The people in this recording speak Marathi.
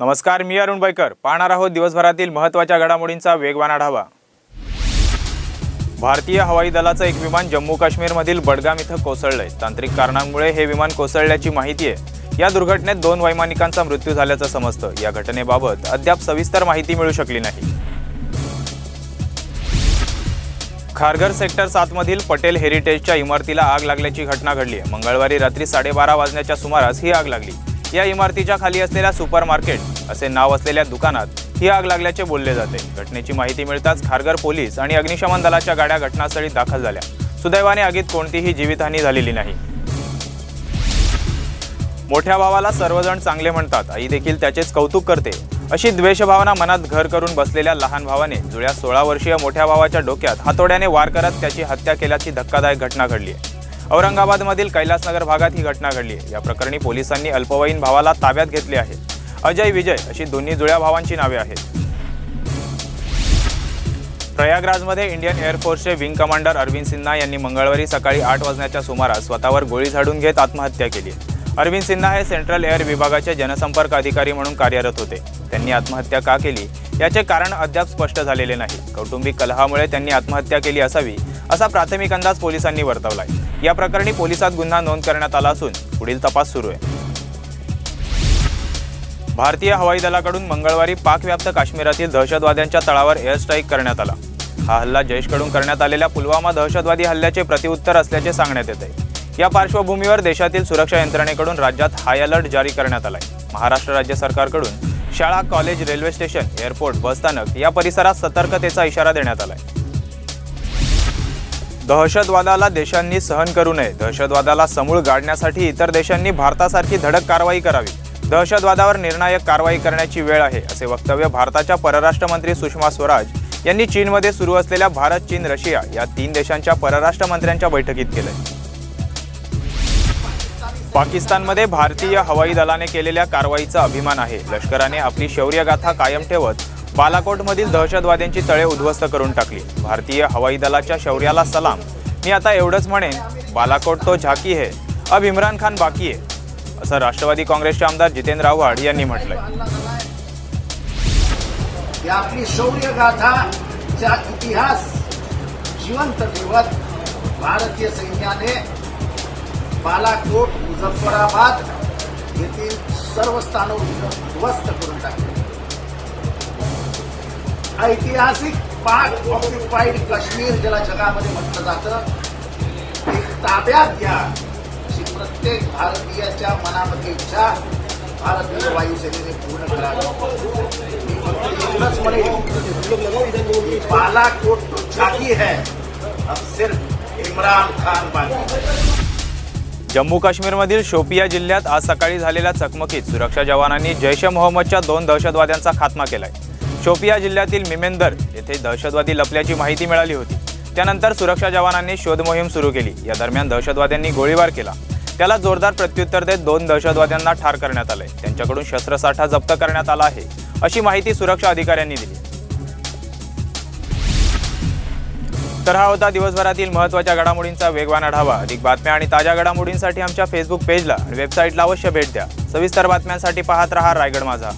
नमस्कार मी अरुण बैकर. पाहणार आहोत दिवसभरातील महत्त्वाच्या घडामोडींचा वेगवान आढावा भारतीय हवाई दलाचं एक विमान जम्मू काश्मीरमधील बडगाम इथं कोसळलंय. तांत्रिक कारणांमुळे हे विमान कोसळल्याची माहिती आहे. या दुर्घटनेत दोन वैमानिकांचा मृत्यू झाल्याचं समजतं. या घटनेबाबत अद्याप सविस्तर माहिती मिळू शकली नाही. खारघर सेक्टर सातमधील पटेल हेरिटेजच्या इमारतीला आग लागल्याची घटना घडली आहे. मंगळवारी रात्री साडेबारा वाजण्याच्या सुमारास ही आग लागली. या इमारतीच्या खाली असलेल्या सुपर मार्केट असे नाव असलेल्या दुकानात ही आग लागल्याचे बोलले जाते. घटनेची माहिती मिळताच खारघर पोलीस आणि अग्निशमन दलाच्या गाड्या घटनास्थळी दाखल झाल्या. सुदैवाने आगीत कोणतीही जीवितहानी झालेली नाही. मोठ्या भावाला सर्वजण चांगले म्हणतात. आई देखील त्याचेच कौतुक करते. अशी द्वेषभावना मनात घर करून बसलेल्या लहान भावाने जुळ्या सोळा वर्षीय मोठ्या भावाच्या डोक्यात हातोड्याने वार करत त्याची हत्या केल्याची धक्कादायक घटना घडली आहे. औरंगाबादमधील कैलासनगर भागात ही घटना घडली आहे. या प्रकरणी पोलिसांनी अल्पवयीन भावाला ताब्यात घेतले आहे. अजय विजय अशी दोन्ही जुळ्या भावांची नावे आहेत. प्रयागराजमध्ये इंडियन एअरफोर्सचे विंग कमांडर अरविंद सिन्हा यांनी मंगळवारी सकाळी आठ वाजण्याच्या सुमारास स्वतःवर गोळी झाडून घेत आत्महत्या केली अरविंद सिन्हा हे सेंट्रल एअर विभागाचे जनसंपर्क अधिकारी म्हणून कार्यरत होते. त्यांनी आत्महत्या का केली? याचे कारण अद्याप स्पष्ट झालेले नाही. कौटुंबिक कलहामुळे त्यांनी आत्महत्या केली असावी असा प्राथमिक अंदाज पोलिसांनी वर्तवलाय. या प्रकरणी पोलिसात गुन्हा नोंद करण्यात आला असून पुढील तपास सुरू आहे. भारतीय हवाई दलाकडून मंगळवारी पाकव्याप्त काश्मीरातील दहशतवाद्यांच्या तळावर एअर स्ट्राईक करण्यात आला. हा हल्ला जैशकडून करण्यात आलेल्या पुलवामा दहशतवादी हल्ल्याचे प्रतिउत्तर असल्याचे सांगण्यात येत आहे या पार्श्वभूमीवर देशातील सुरक्षा यंत्रणेकडून राज्यात हाय अलर्ट जारी करण्यात आलाय. महाराष्ट्र राज्य सरकारकडून शाळा कॉलेज रेल्वे स्टेशन एअरपोर्ट बसस्थानक या परिसरात सतर्कतेचा इशारा देण्यात आलाय. दहशतवादाला देशांनी सहन करू नये. दहशतवादाला समूळ गाडण्यासाठी इतर देशांनी भारतासारखी धडक कारवाई करावी. दहशतवादावर निर्णायक कारवाई करण्याची वेळ आहे असे वक्तव्य भारताच्या परराष्ट्र मंत्री सुषमा स्वराज यांनी चीनमध्ये सुरू असलेल्या भारत चीन रशिया या तीन देशांच्या परराष्ट्र मंत्र्यांच्या बैठकीत केलंय. पाकिस्तानमध्ये भारतीय हवाई दलाने केलेल्या कारवाईचा अभिमान आहे. लष्कराने आपली शौर्यगाथा कायम ठेवत बालाकोटमधील दहशतवाद्यांची तळे उद्ध्वस्त करून टाकली. भारतीय हवाई दलाच्या शौर्याला सलाम. मी आता एवढंच म्हणेन बालाकोट तो झाकी है अब इम्रान खान बाकी आहे असं राष्ट्रवादी काँग्रेसचे आमदार जितेंद्र आव्हाड यांनी म्हटलंय. आपली शौर्य गाथाचा इतिहास जिवंत ठेवत भारतीय सैन्याने बालाकोट मुझफ्फराबाद येथील सर्व स्थानं उद्ध्वस्त करून टाकली. ऐतिहासिक पार्ट ऑक्युपाईड काश्मीर ज्याला जगामध्ये म्हटलं जातं. एक ताब्यात घ्या अशी प्रत्येक भारतीयाच्या मनामध्ये इच्छा भारतीय वायुसेनेने पूर्ण करावी. मी बालाकोट तो झाकी है अब सिर्फ इम्रान खान बाकी जम्मू काश्मीरमधील शोपिया जिल्ह्यात आज सकाळी झालेल्या चकमकीत सुरक्षा जवानांनी जैश ए मोहम्मदच्या दोन दहशतवाद्यांचा खात्मा केलाय. शोपिया जिल्ह्यातील मिमेंदर येथे दहशतवादी लपल्याची माहिती मिळाली होती. त्यानंतर सुरक्षा जवानांनी शोध मोहीम सुरू केली. या दरम्यान दहशतवाद्यांनी गोळीबार केला. त्याला जोरदार प्रत्युत्तर देत दोन दहशतवाद्यांना ठार करण्यात आले. त्यांच्याकडून शस्त्रसाठा जप्त करण्यात आला आहे अशी माहिती सुरक्षा अधिकाऱ्यांनी दिली. तर हा होता दिवसभरातील महत्त्वाच्या घडामोडींचा वेगवान आढावा. अधिक बातम्या आणि ताज्या घडामोडींसाठी आमच्या फेसबुक पेजला आणि वेबसाईटला अवश्य भेट द्या. सविस्तर बातम्यांसाठी पाहत रहा रायगड माझा.